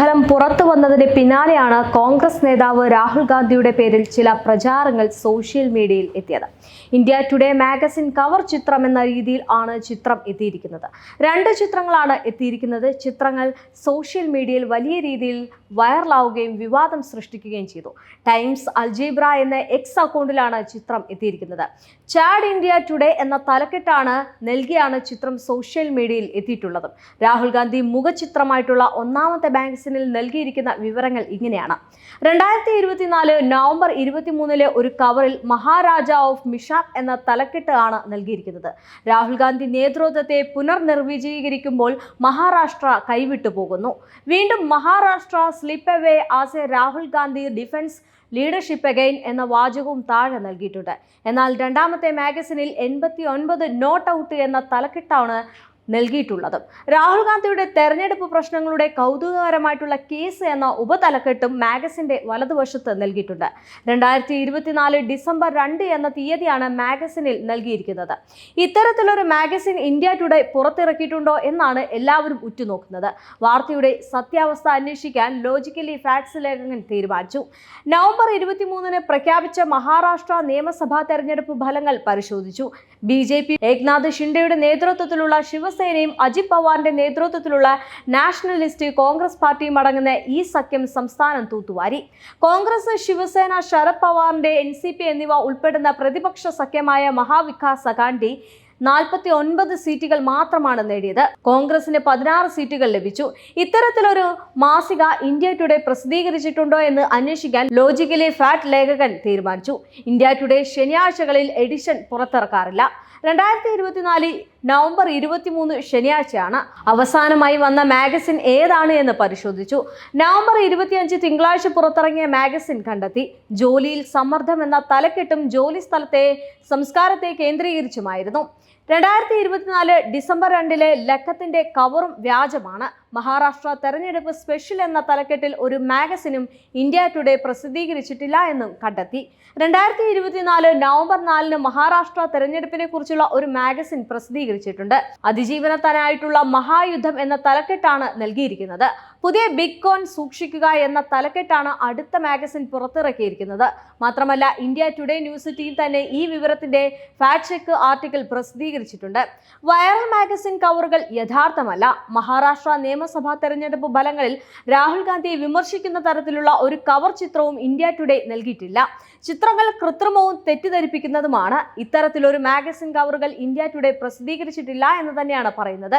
ഫലം പുറത്തു വന്നതിന് പിന്നാലെയാണ് കോൺഗ്രസ് നേതാവ് രാഹുൽ ഗാന്ധിയുടെ പേരിൽ ചില പ്രചാരങ്ങൾ സോഷ്യൽ മീഡിയയിൽ എത്തിയത്. ഇന്ത്യ ടുഡേ മാഗസിൻ കവർ ചിത്രം എന്ന രീതിയിൽ ആണ് ചിത്രം എത്തിയിരിക്കുന്നത്. രണ്ട് ചിത്രങ്ങളാണ് എത്തിയിരിക്കുന്നത്. ചിത്രങ്ങൾ സോഷ്യൽ മീഡിയയിൽ വലിയ രീതിയിൽ വൈറലാവുകയും വിവാദം സൃഷ്ടിക്കുകയും ചെയ്തു. ടൈംസ് അൽജീബ്ര എന്ന എക്സ് അക്കൗണ്ടിലാണ് ചിത്രം എത്തിയിരിക്കുന്നത്. ചാഡ് ഇന്ത്യ ടുഡേ എന്ന തലക്കെട്ടാണ് നൽകിയാണ് ചിത്രം സോഷ്യൽ മീഡിയയിൽ എത്തിയിട്ടുള്ളത്. രാഹുൽ ഗാന്ധി മുഖചിത്രമായിട്ടുള്ള ഒന്നാമത്തെ മാഗസിനിൽ നൽകിയിരിക്കുന്ന വിവരങ്ങൾ ഇങ്ങനെയാണ്. രണ്ടായിരത്തി ഇരുപത്തിനാല് നവംബർ ഇരുപത്തിമൂന്നിലെ ഒരു കവറിൽ മഹാരാജ ഓഫ് മിഷാബ് എന്ന തലക്കെട്ട് ആണ് നൽകിയിരിക്കുന്നത്. രാഹുൽ ഗാന്ധി നേതൃത്വത്തെ പുനർനിർവചീകരിക്കുമ്പോൾ മഹാരാഷ്ട്ര കൈവിട്ടു പോകുന്നു. വീണ്ടും Maharashtra slip away as a Rahul Gandhi defence leadership again എന്ന വാചകവും താഴെ നൽകിയിട്ടുണ്ട്. എന്നാൽ രണ്ടാമത്തെ മാഗസിനിൽ എൺപത്തി ഒൻപത് നോട്ട് ഔട്ട് എന്ന തലക്കെട്ടാണ് നൽകിയിട്ടുള്ളത്. രാഹുൽ ഗാന്ധിയുടെ തെരഞ്ഞെടുപ്പ് പ്രശ്നങ്ങളുടെ കൗതുകകരമായിട്ടുള്ള കേസ് എന്ന ഉപതലക്കെട്ടും മാഗസിന്റെ വലതുവശത്ത് നൽകിയിട്ടുണ്ട്. രണ്ടായിരത്തി ഇരുപത്തിനാല് ഡിസംബർ രണ്ട് എന്ന തീയതിയാണ് മാഗസിനിൽ നൽകിയിരിക്കുന്നത്. ഇത്തരത്തിലൊരു മാഗസിൻ ഇന്ത്യ ടുഡേ പുറത്തിറക്കിയിട്ടുണ്ടോ എന്നാണ് എല്ലാവരും ഉറ്റുനോക്കുന്നത്. വാർത്തയുടെ സത്യാവസ്ഥ അന്വേഷിക്കാൻ ലോജിക്കലി ഫാക്ട്സ് ലേഖകൻ തീരുമാനിച്ചു. നവംബർ ഇരുപത്തിമൂന്നിന് പ്രഖ്യാപിച്ച മഹാരാഷ്ട്ര നിയമസഭാ തെരഞ്ഞെടുപ്പ് ഫലങ്ങൾ പരിശോധിച്ചു. ബി ജെ പി ഏക്നാഥ് ഷിൻഡയുടെ നേതൃത്വത്തിലുള്ള ശിവസേനയും അജിത് പവാറിന്റെ നേതൃത്വത്തിലുള്ള നാഷണലിസ്റ്റ് കോൺഗ്രസ് പാർട്ടിയും അടങ്ങുന്ന ഈ സഖ്യം സംസ്ഥാനം തൂത്തുവാരി. കോൺഗ്രസ് ശിവസേന ശരത് പവാറിന്റെ എൻ എന്നിവ ഉൾപ്പെടുന്ന പ്രതിപക്ഷ സഖ്യമായ മഹാവികാസ് അഗാണ്ടി നാൽപ്പത്തി ഒൻപത് സീറ്റുകൾ മാത്രമാണ് നേടിയത്. കോൺഗ്രസിന് പതിനാറ് സീറ്റുകൾ ലഭിച്ചു. ഇത്തരത്തിലൊരു മാസിക ഇന്ത്യ ടുഡേ പ്രസിദ്ധീകരിച്ചിട്ടുണ്ടോ എന്ന് അന്വേഷിക്കാൻ ലോജിക്കലി ഫാറ്റ് ലേഖകൻ തീരുമാനിച്ചു. ഇന്ത്യ ടുഡേ ശനിയാഴ്ചകളിൽ എഡിഷൻ പുറത്തിറക്കാറില്ല. രണ്ടായിരത്തി ഇരുപത്തിനാല് നവംബർ ഇരുപത്തിമൂന്ന് ശനിയാഴ്ചയാണ് അവസാനമായി വന്ന മാഗസിൻ ഏതാണ് എന്ന് പരിശോധിച്ചു. നവംബർ ഇരുപത്തിയഞ്ച് തിങ്കളാഴ്ച പുറത്തിറങ്ങിയ മാഗസിൻ കണ്ടെത്തി. ജോലിയിൽ സമ്മർദ്ദം എന്ന തലക്കെട്ടും ജോലി സ്ഥലത്തെ സംസ്കാരത്തെ കേന്ദ്രീകരിച്ചുമായിരുന്നു. രണ്ടായിരത്തി ഇരുപത്തിനാല് ഡിസംബർ രണ്ടിലെ ലക്കത്തിന്റെ കവറും വ്യാജമാണ്. മഹാരാഷ്ട്ര തെരഞ്ഞെടുപ്പ് സ്പെഷ്യൽ എന്ന തലക്കെട്ടിൽ ഒരു മാഗസിനും ഇന്ത്യ ടുഡേ പ്രസിദ്ധീകരിച്ചിട്ടില്ല എന്നും കണ്ടെത്തി. രണ്ടായിരത്തി ഇരുപത്തിനാല് നവംബർ നാലിന് മഹാരാഷ്ട്ര തെരഞ്ഞെടുപ്പിനെ കുറിച്ചുള്ള ഒരു മാഗസിൻ പ്രസിദ്ധീകരിച്ചിട്ടുണ്ട്. അതിജീവനത്തിനായിട്ടുള്ള മഹായുദ്ധം എന്ന തലക്കെട്ടാണ് നൽകിയിരിക്കുന്നത്. പുതിയ ബിഗ് കോൺ സൂക്ഷിക്കുക എന്ന തലക്കെട്ടാണ് അടുത്ത മാഗസിൻ പുറത്തിറക്കിയിരിക്കുന്നത്. മാത്രമല്ല ഇന്ത്യ ടുഡേ ന്യൂസ് ടീം തന്നെ ഈ വിവരത്തിന്റെ ഫാക്ട് ചെക്ക് ആർട്ടിക്കിൾ പ്രസിദ്ധീകരിച്ചിട്ടുണ്ട് വൈറൽ മാഗസിൻ കവറുകൾ യഥാർത്ഥമല്ല. മഹാരാഷ്ട്ര നിയമസഭാ തെരഞ്ഞെടുപ്പ് ഫലങ്ങളിൽ രാഹുൽ ഗാന്ധിയെ വിമർശിക്കുന്ന തരത്തിലുള്ള ഒരു കവർ ചിത്രവും ഇന്ത്യ ടുഡേ നൽകിയിട്ടില്ല. ചിത്രങ്ങൾ കൃത്രിമവും തെറ്റിദ്ധരിപ്പിക്കുന്നതുമാണ്. ഇത്തരത്തിലൊരു മാഗസിൻ കവറുകൾ ഇന്ത്യ ടുഡേ പ്രസിദ്ധീകരിച്ചിട്ടില്ല എന്ന് തന്നെയാണ് പറയുന്നത്.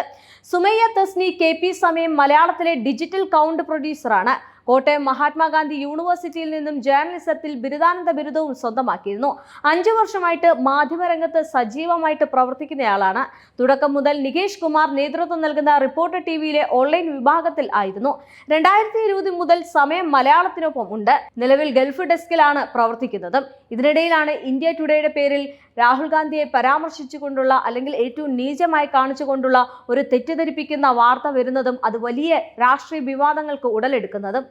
സുമയ്യ തസ്നി കെ പി സമയം മലയാളത്തിലെ ഡിജിറ്റൽ കൗണ്ട് പ്രൊഡ്യൂസറാണ്. കോട്ടയം മഹാത്മാഗാന്ധി യൂണിവേഴ്സിറ്റിയിൽ നിന്നും ജേർണലിസത്തിൽ ബിരുദാനന്ദ ബിരുദവും സ്വന്തമാക്കിയിരുന്നു. അഞ്ചു വർഷമായിട്ട് മാധ്യമരംഗത്ത് സജീവമായിട്ട് പ്രവർത്തിക്കുന്നയാളാണ്. തുടക്കം മുതൽ നികേഷ് കുമാർ നേതൃത്വം നൽകുന്ന റിപ്പോർട്ടർ ടി വിയിലെ ഓൺലൈൻ വിഭാഗത്തിൽ ആയിരുന്നു. രണ്ടായിരത്തി ഇരുപത് മുതൽ സമയം മലയാളത്തിനൊപ്പം ഉണ്ട്. നിലവിൽ ഗൾഫ് ഡെസ്കിലാണ് പ്രവർത്തിക്കുന്നത്. ഇതിനിടയിലാണ് ഇന്ത്യ ടുഡേയുടെ പേരിൽ രാഹുൽ ഗാന്ധിയെ പരാമർശിച്ചുകൊണ്ടുള്ള അല്ലെങ്കിൽ ഏറ്റവും നീചമായി കാണിച്ചുകൊണ്ടുള്ള ഒരു തെറ്റിദ്ധരിപ്പിക്കുന്ന വാർത്ത വരുന്നതും അത് വലിയ രാഷ്ട്രീയ വിവാദങ്ങൾക്ക് ഉടലെടുക്കുന്നതും